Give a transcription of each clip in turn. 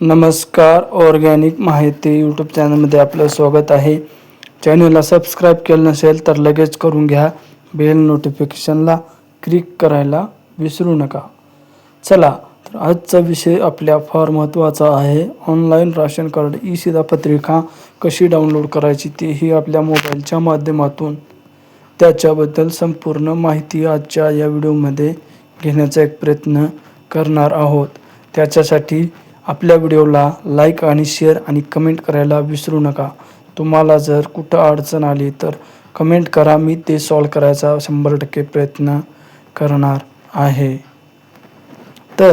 नमस्कार ऑर्गॅनिक माहिती यूट्यूब चॅनलमध्ये आपलं स्वागत आहे. चॅनलला सबस्क्राईब केलं नसेल तर लगेच करून घ्या. बेल नोटिफिकेशनला क्लिक करायला विसरू नका. चला तर आजचा विषय आपल्या फार महत्त्वाचा आहे. ऑनलाईन राशन कार्ड ई शिधापत्रिका कशी डाउनलोड करायची तेही आपल्या मोबाईलच्या माध्यमातून. त्याच्याबद्दल संपूर्ण माहिती आजच्या या व्हिडिओमध्ये घेण्याचा एक प्रयत्न करणार आहोत. त्याच्यासाठी आपल्या व्हिडिओला लाईक आणि शेअर आणि कमेंट करायला विसरू नका. तुम्हाला जर कुठं अडचण आली तर कमेंट करा. मी ते सॉल्व करायचा शंभर टक्के प्रयत्न करणार आहे. तर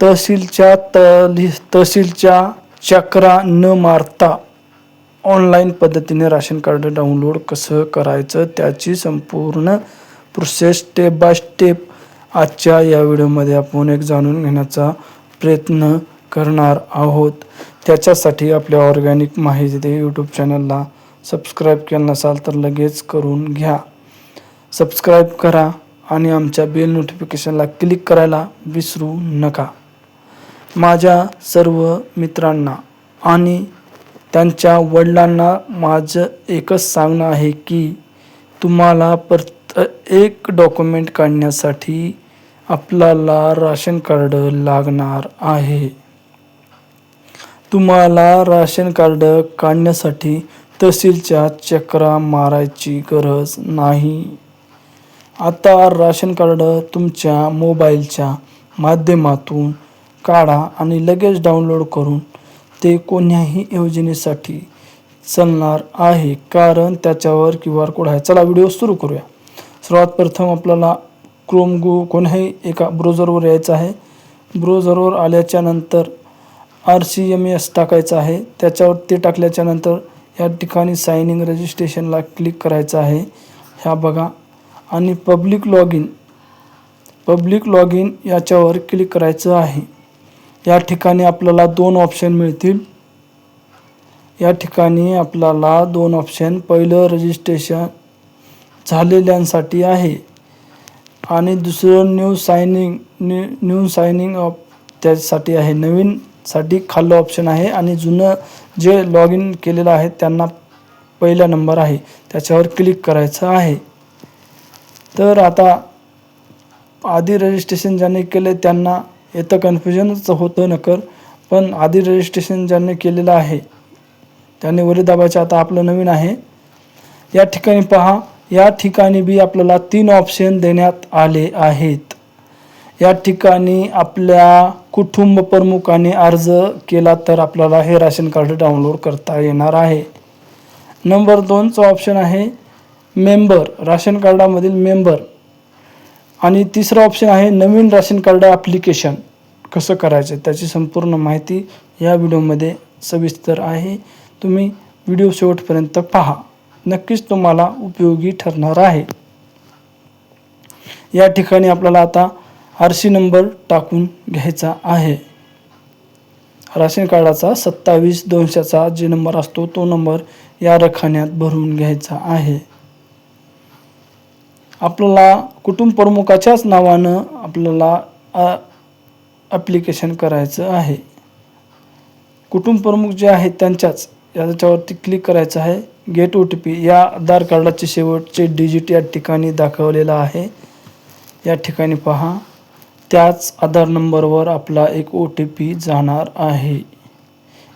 तहसीलच्या तली तहसीलच्या चक्रा न मारता ऑनलाईन पद्धतीने राशन कार्ड डाउनलोड कसं करायचं त्याची संपूर्ण प्रोसेस स्टेप बाय स्टेप आजच्या या व्हिडिओमध्ये आपण एक जाणून घेण्याचा प्रयत्न करणार आहोत. त्याच्यासाठी आपल्या ऑर्गॅनिक माहिती यूट्यूब चॅनलला सबस्क्राईब केलं नसाल तर लगेच करून घ्या. सबस्क्राईब करा आणि आमच्या बेल नोटिफिकेशनला क्लिक करायला विसरू नका. माझ्या सर्व मित्रांना आणि त्यांच्या वडिलांना माझं एकच सांगणं आहे की तुम्हाला परत एक डॉक्युमेंट काढण्यासाठी आपल्याला राशन कार्ड लागणार आहे. तुम्हाला राशन कार्ड काढण्यासाठी तहसीलच्या चक्रा मारायची गरज नाही. आता राशन कार्ड तुमच्या मोबाईलच्या माध्यमातून काढा आणि लगेच डाउनलोड करून ते कोण्याही योजनेसाठी चालणार आहे. कारण त्याच्यावर क्यू आर कोड आहे. चला व्हिडिओ सुरू करूया. सर्वात प्रथम आपल्याला क्रोम गो कोण्याही एका ब्रोझरवर यायचं आहे. ब्रोझरवर आल्याच्यानंतर आर सी एम एस टाकायचं आहे. त्याच्यावर ते टाकल्याच्या नंतर या ठिकाणी साइन इन रजिस्ट्रेशनला क्लिक करायचं आहे. ह्या बघा. आणि public log in public log in याच्यावर क्लिक करायचं आहे. या ठिकाणी आपल्याला दोन ऑप्शन मिळतील. या ठिकाणी आपल्याला दोन ऑप्शन पहिलं रजिस्ट्रेशन झालेल्यांसाठी आहे. आणि दुसरं new signing new new signing off त्यासाठी आहे. नवीन साठी खाल्लं ऑप्शन आहे. आणि जुनं जे लॉग इन केलेलं आहे त्यांना पहिला नंबर आहे. त्याच्यावर क्लिक करायचं आहे. तर आता आधी रजिस्ट्रेशन ज्यांनी केले त्यांना येतं कन्फ्युजनच होतं नकर. पण आधी रजिस्ट्रेशन ज्यांनी केलेलं आहे त्याने वरी दाबायचं. आता आपलं नवीन आहे. या ठिकाणी पहा या ठिकाणी बी आपल्याला तीन ऑप्शन देण्यात आले आहेत. या ठिकाणी आपल्या कुटुंब प्रमुखाने अर्ज केला तर आपल्याला हे राशन कार्ड डाउनलोड करता येणार आहे. नंबर दोनचा ऑप्शन आहे मेंबर राशन कार्डामधील मेंबर आणि तिसरं ऑप्शन आहे नवीन राशन कार्ड ॲप्लिकेशन कसं करायचं त्याची संपूर्ण माहिती या व्हिडिओमध्ये सविस्तर आहे. तुम्ही व्हिडिओ शेवटपर्यंत पहा. नक्कीच तुम्हाला उपयोगी ठरणार आहे. या ठिकाणी आपल्याला आता आर सी नंबर टाकून घ्यायचा आहे. राशन कार्डाचा सत्तावीस दोनशेचा जे नंबर असतो तो नंबर या रखान्यात भरून घ्यायचा आहे. आपल्याला कुटुंब प्रमुखाच्याच नावानं आपल्याला ॲप्लिकेशन करायचं आहे. कुटुंब प्रमुख जे आहेत त्यांच्याच याच्यावरती क्लिक करायचं आहे. गेट ओ टी पी या आधार कार्डाचे शेवटचे डिजिट या ठिकाणी दाखवलेलं आहे. या ठिकाणी पहा. त्याच आधार नंबरवर आपला एक ओ टी पी जाणार आहे.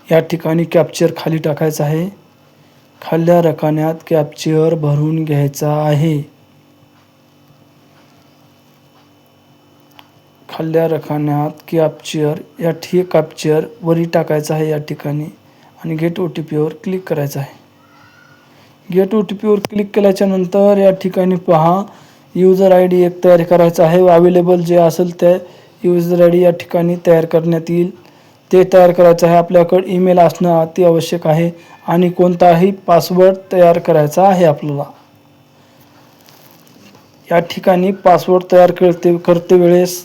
या ठिकाणी कॅप्चर खाली टाकायचं आहे. खाल्ल्या रकान्यात कॅप्चर भरून घ्यायचा आहे. खाल्ल्या रकान्यात कॅप्चर या ठी कॅप्चर वरी टाकायचं आहे या ठिकाणी आणि गेट ओ टी पीवर क्लिक करायचं आहे. गेट ओ टी पीवर क्लिक केल्याच्यानंतर या ठिकाणी पहा यूजर आय डी एक तयार करायचा आहे. अवेलेबल जे असेल ते यूजर आय डी या ठिकाणी तयार करण्यात येईल. ते तयार करायचं आहे. आपल्याकडे ईमेल असणं अति आवश्यक आहे. आणि कोणताही पासवर्ड तयार करायचा आहे आपल्याला. या ठिकाणी पासवर्ड तयार करते करते वेळेस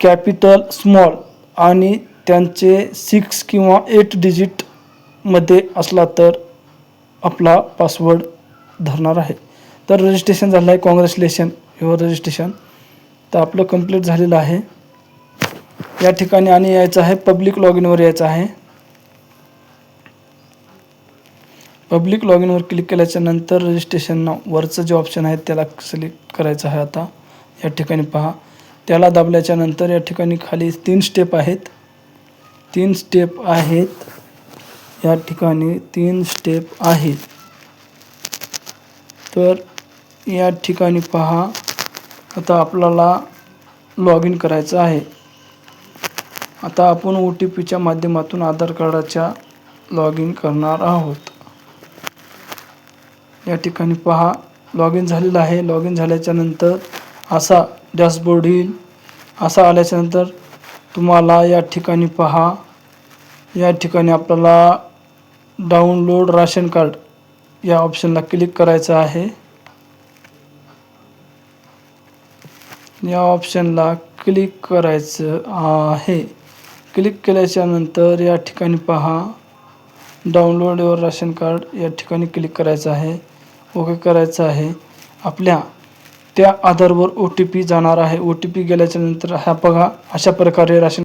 कॅपिटल स्मॉल आणि त्यांचे सिक्स किंवा एट डिजिटमध्ये असला तर आपला पासवर्ड धरणार आहे. तर रजिस्ट्रेशन झालं आहे कॉंग्रॅच्युलेशन युअर रजिस्ट्रेशन तर आपलं कंप्लीट झालेलं आहे. या ठिकाणी आणि यायचं आहे पब्लिक लॉग इनवर यायचं आहे. पब्लिक लॉग इनवर क्लिक केल्याच्यानंतर रजिस्ट्रेशन वरचं जे ऑप्शन आहे त्याला सिलेक्ट करायचं आहे आता. या ठिकाणी पहा. त्याला दाबल्याच्या नंतर या ठिकाणी खाली तीन स्टेप आहेत. तीन स्टेप आहेत. या ठिकाणी तीन स्टेप आहेत. तर या ठिकाणी पहा. आता आपल्याला लॉग इन करायचं आहे. आता आपण ओ टी पीच्या माध्यमातून आधार कार्डाच्या लॉग इन करणार आहोत. या ठिकाणी पहा. लॉग इन झालेलं आहे. लॉग इन झाल्याच्यानंतर असा डॅशबोर्ड येईल. असा आल्याच्यानंतर तुम्हाला या ठिकाणी पहा. या ठिकाणी आपल्याला डाउनलोड राशन कार्ड या ऑप्शनला क्लिक करायचं आहे. या ऑप्शनला क्लिक करायचं आहे. क्लिक केल्याच्यानंतर या ठिकाणी पहा. डाउनलोड युअर राशन कार्ड या ठिकाणी क्लिक करायचं आहे. ओके करायचं आहे. आपल्या त्या आधारवर ओ टी पी जाणार आहे. ओ टी पी गेल्याच्यानंतर ह्या हा बघा अशा प्रकारे राशन